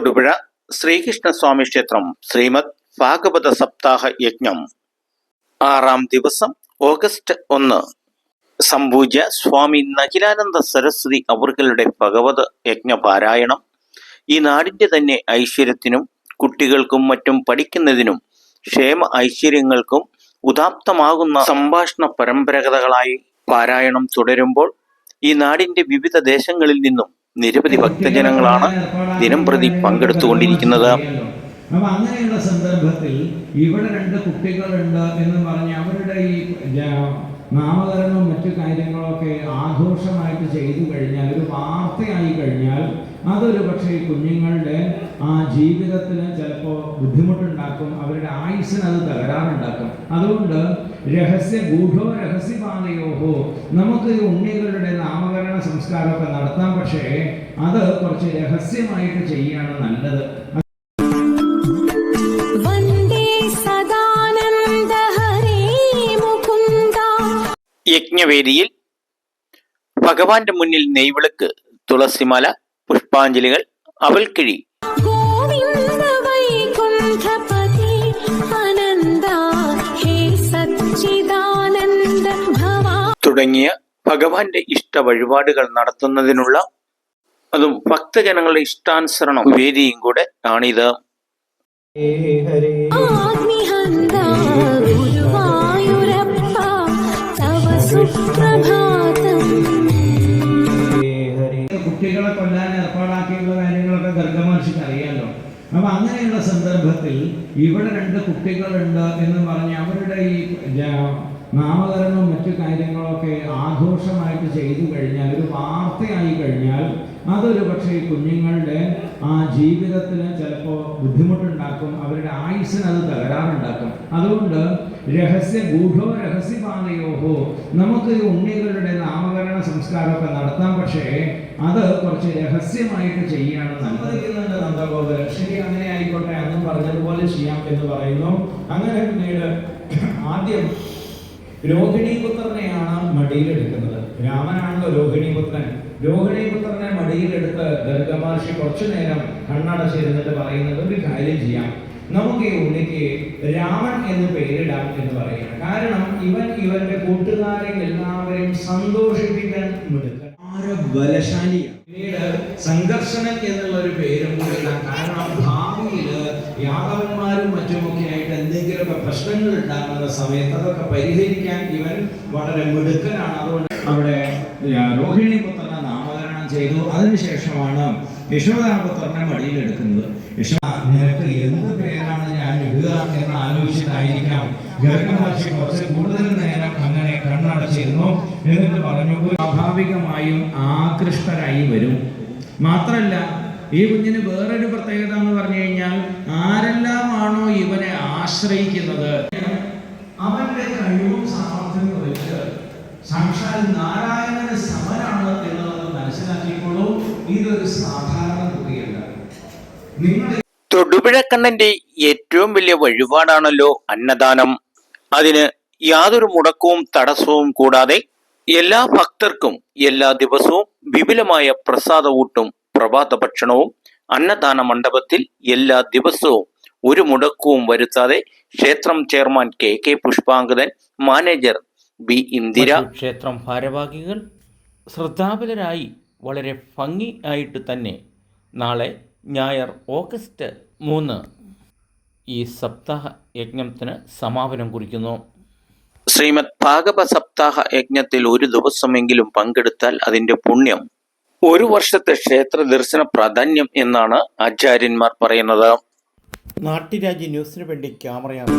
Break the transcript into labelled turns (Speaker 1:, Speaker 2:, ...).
Speaker 1: തൊടുപുഴ ശ്രീകൃഷ്ണസ്വാമി ക്ഷേത്രം ശ്രീമദ് ഭാഗവത സപ്താഹ യജ്ഞം. ആറാം ദിവസം ഓഗസ്റ്റ് ഒന്ന്. സംപൂജ്യ സ്വാമി നഖിലാനന്ദ സരസ്വതി അവർകളുടെ ഭഗവത് യജ്ഞ പാരായണം ഈ നാടിന്റെ തന്നെ ഐശ്വര്യത്തിനും കുട്ടികൾക്കും മറ്റും പഠിക്കുന്നതിനും ക്ഷേമ ഐശ്വര്യങ്ങൾക്കും ഉദാപ്തമാകുന്ന സംഭാഷണ പരമ്പരാഗതകളായി പാരായണം തുടരുമ്പോൾ ഈ നാടിന്റെ വിവിധ ദേശങ്ങളിൽ നിന്നും നിരവധി ഭക്തജനങ്ങളാണ് ദിനം പ്രതി പങ്കെടുത്തുകൊണ്ടിരിക്കുന്നത്.
Speaker 2: അപ്പൊ അങ്ങനെയുള്ള സന്ദർഭത്തിൽ ഇവിടെ രണ്ട് കുട്ടികളുണ്ട് എന്ന് പറഞ്ഞ് അവരുടെ ഈ നാമകരണവും മറ്റു കാര്യങ്ങളൊക്കെ ആഘോഷമായിട്ട് ചെയ്തു കഴിഞ്ഞാൽ ഒരു വാർത്തയായി കഴിഞ്ഞാൽ അതൊരു പക്ഷേ കുഞ്ഞുങ്ങളുടെ ആ ജീവിതത്തിന് ചിലപ്പോൾ ബുദ്ധിമുട്ടുണ്ടാക്കും അവരുടെ ആയുസ്സിന് അത് തകരാറുണ്ടാക്കും. അതുകൊണ്ട് രഹസ്യ ഗൂഢോ രഹസ്യപാതയോഹോ നമുക്ക് ഉണ്ണികളുടെ നാമകരണ സംസ്കാരമൊക്കെ നടത്താം പക്ഷേ അത് കുറച്ച് രഹസ്യമായിട്ട് ചെയ്യാണ് നല്ലത്.
Speaker 1: യജ്ഞവേദിയിൽ ഭഗവാന്റെ മുന്നിൽ നെയ്വിളക്ക് തുളസിമല പുഷ്പാഞ്ജലികൾ അവൽക്കിഴി തുടങ്ങിയ ഭഗവാന്റെ ഇഷ്ട വഴിപാടുകൾ നടത്തുന്നതിനുള്ള അതും ഭക്തജനങ്ങളുടെ ഇഷ്ടാനുസരണം വേദിയും കൂടെ ആണിത്.
Speaker 3: ഹരേ
Speaker 2: കുട്ടികളെ കൊല്ലാൻ ഏർപ്പാടാക്കിയുള്ള കാര്യങ്ങളൊക്കെ ഗർഗമാർഷിക്ക് അറിയാലോ. അപ്പൊ അങ്ങനെയുള്ള സന്ദർഭത്തിൽ ഇവിടെ രണ്ട് കുട്ടികളുണ്ട് എന്ന് പറഞ്ഞ് അവരുടെ ഈ നാമകരണവും മറ്റു കാര്യങ്ങളൊക്കെ ആഘോഷമായിട്ട് ചെയ്തു കഴിഞ്ഞാൽ ഒരു വാർത്തയായി കഴിഞ്ഞാൽ അതൊരു പക്ഷേ കുഞ്ഞുങ്ങളുടെ ആ ജീവിതത്തിന് ചിലപ്പോൾ ബുദ്ധിമുട്ടുണ്ടാക്കും അവരുടെ ആയുസ്സിന് അത് തകരാറുണ്ടാക്കും. അതുകൊണ്ട് രഹസ്യ ഗൂഢോ രഹസ്യപാതയോഹോ നമുക്ക് ഈ ഉണ്ണികളുടെ നാമകരണ സംസ്കാരമൊക്കെ നടത്താം പക്ഷേ അത് കുറച്ച് രഹസ്യമായിട്ട് ചെയ്യാണ് സമ്മതിക്കുന്നുണ്ട് നന്ദഗോപുരം ശരി അങ്ങനെ ആയിക്കോട്ടെ അന്നും പറഞ്ഞതുപോലെ ചെയ്യാം എന്ന് പറയുന്നു. അങ്ങനെ പിന്നീട് ആദ്യം രോഹിണീപുത്രനെയാണ് മടിയിലെടുക്കുന്നത്. രാമനാണല്ലോ രോഹിണീപുത്രൻ. രോഹിണീപുത്രനെ മടിയിലെടുത്ത് ഗർഗമഹർഷി കുറച്ചു നേരം കണ്ണടച്ചിരുന്നിട്ട് പറയുന്നത് ഒരു കാര്യം ചെയ്യാം. നമുക്ക് ഈ ഉണ്ണിക്ക് രാമൻ എന്ന് പേരിടാം എന്ന് പറയുന്നത് കാരണം ഇവൻ ഇവന്റെ കൂട്ടുകാരെ എല്ലാവരെയും സന്തോഷിപ്പിക്കാൻ ബലശാലിയാണ് പിന്നീട് സംഘർഷണൻ എന്നുള്ള ഒരു പേരും കൂടി കാരണം ഭാവിയിൽ യാദവന്മാരും മറ്റുമൊക്കെ ആയിട്ട് എന്തെങ്കിലുമൊക്കെ പ്രശ്നങ്ങൾ ഉണ്ടാകുന്ന സമയത്ത് അതൊക്കെ പരിഹരിക്കാൻ ഇവൻ വളരെ മിടുക്കനാണ്. അതുകൊണ്ട് അവിടെ രോഹിണി പുത്രനെ നാമകരണം ചെയ്തു. അതിനുശേഷമാണ് യശോദാപുത്രനെ മടിയിലെടുക്കുന്നത് യശോ നിനക്ക് എന്ത് പേരാണ് ഞാൻ ഇടുക എന്ന് ആലോചിച്ചിട്ടായിരിക്കാം. ഗർഗമഹർഷി കുറച്ച് കൂടുതൽ നേരം അങ്ങനെ കണ്ണടച്ചിരുന്നു എന്നിട്ട് പറഞ്ഞു സ്വാഭാവികമായും ആകൃഷ്ടരായി വരും. മാത്രല്ല ഈ കുഞ്ഞിന് വേറൊരു പ്രത്യേകത എന്ന് പറഞ്ഞു കഴിഞ്ഞാൽ ആരെല്ലാമാണോ ഇവനെ ആശ്രയിക്കുന്നത്? അവന്റെ കഴിവും സാമർഥ്യവും വെച്ച് സാക്ഷാൽ നാരായണന് സമനാണ് എന്നുള്ളത് മനസ്സിലാക്കിക്കോളൂ ഇതൊരു സാധാരണ കുട്ടിയല്ല. നിങ്ങൾ
Speaker 1: തൊടുപുഴക്കണ്ണന്റെ ഏറ്റവും വലിയ വഴിപാടാണല്ലോ അന്നദാനം. അതിന് യാതൊരു മുടക്കവും തടസ്സവും കൂടാതെ എല്ലാ ഭക്തർക്കും എല്ലാ ദിവസവും വിപുലമായ പ്രസാദ ഊട്ടും പ്രഭാത ഭക്ഷണവും അന്നദാന മണ്ഡപത്തിൽ എല്ലാ ദിവസവും ഒരു മുടക്കവും വരുത്താതെ ക്ഷേത്രം chairman K K Pushpangadan manager B Indira
Speaker 4: ക്ഷേത്രം ഭാരവാഹികൾ ശ്രദ്ധാപലരായി വളരെ ഭംഗി ആയിട്ട് തന്നെ നാളെ ഞായർ ഓഗസ്റ്റ് മൂന്ന് ഈ സപ്താഹ യജ്ഞത്തിന് സമാപനം കുറിക്കുന്നു.
Speaker 1: ശ്രീമദ് ഭാഗവ സപ്താഹ യജ്ഞത്തിൽ ഒരു ദിവസമെങ്കിലും പങ്കെടുത്താൽ അതിന്റെ പുണ്യം ഒരു വർഷത്തെ ക്ഷേത്ര ദർശന പ്രാധാന്യം എന്നാണ് ആചാര്യന്മാർ പറയുന്നത്.
Speaker 4: നാട്ടുരാജ്യ ന്യൂസിന് വേണ്ടി ക്യാമറയാണ്